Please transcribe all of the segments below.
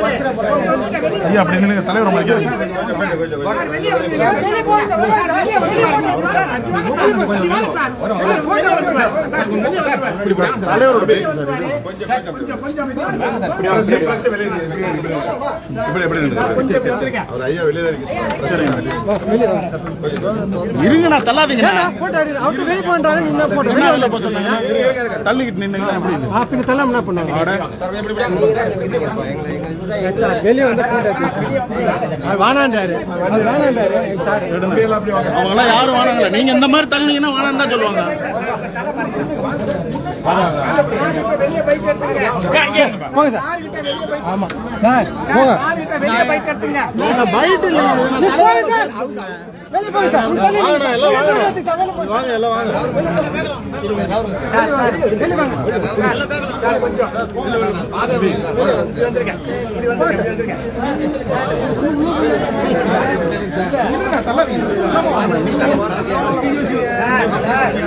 ஐயா அப்படி நின்னுங்க தலைவர் மறைக்க தலைவரோட பேச்சு சார் அவர் ஐயா வெளியில இருங்க நான் தள்ளாதீங்க தள்ளிக்கிட்டு நின்னுங்க. எப்படி தள்ளாம என்ன பண்ணாங்க வெளியே வந்து போட்டோ அது சார் அவங்க எல்லாம் யாரும் வானாங்கல்ல நீங்க இந்த மாதிரி தள்ளினீங்கன்னா வானான்னு தான் சொல்லுவாங்க ஆமா சார் போங்க பைட் இல்ல வெளியே போங்க சார் உங்க எல்லாம் வாங்க. வெளியே வாங்க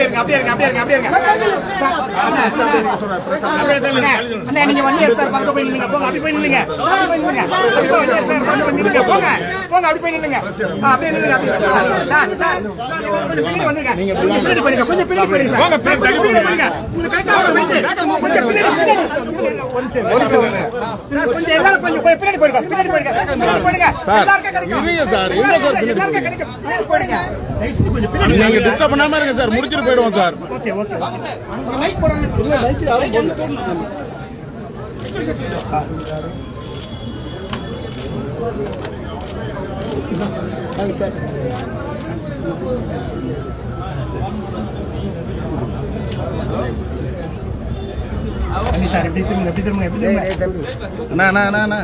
இருங்க அப்படியே இருங்க அப்படியே இருங்க அப்படியே இருங்க. நீங்க ஒன் இயர் சார் பக்கத்து போய் நில்லுங்க. போங்க அப்படி போய் நில்லுங்க. போங்க போங்க அப்படி போய் நில்லுங்க. அப்படியே நில்லுங்க ஆ, சார் கொஞ்சம் பின்னாடி கொஞ்சம் பின்னாடி உங்களுக்கு கரெக்டா வரும் கொஞ்சம் எல்லாரும் கொஞ்சம் பின்னாடி கிடைக்கும். இருங்க சார், எங்க சார் பின்னாடி நீங்க டிஸ்டர்ப் பண்ணாம இருங்க சார் முடிச்சிட்டு போயிடுவோம் சார். Okay okay. சார் எப்படி திரும்ப எப்படி திரும்ப எப்படி திரும்ப அண்ணா அண்ணா அண்ணா.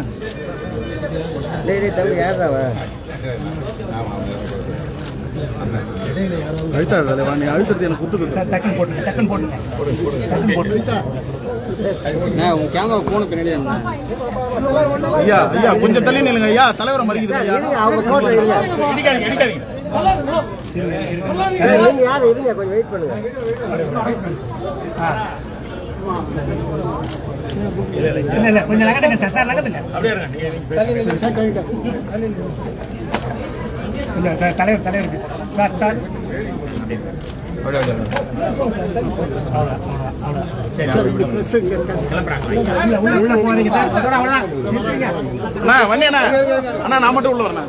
அண்ணா அழுத்தாது தலைவா நீ அழுத்தறது எனக்கு குத்துக்குது சார் டக்குன்னு போட்டுங்க டக்குன்னு கேமரா போன பின்னாடி ஐயா ஐயா கொஞ்சம் தள்ளி நில்லுங்க ஐயா. தலைவரை மறிக்குது ஐயா. அவங்க போட்டோ யாரும் இருங்க கொஞ்சம் வெயிட் பண்ணுங்க. இல்ல இல்ல கொஞ்சம் நகட்டுங்க சார் சார் நகட்டுங்க இல்ல தலைவர் தலைவர் சார் சார் அண்ணா. வண்டி அண்ணா நான் மட்டும் உள்ள வரேன்.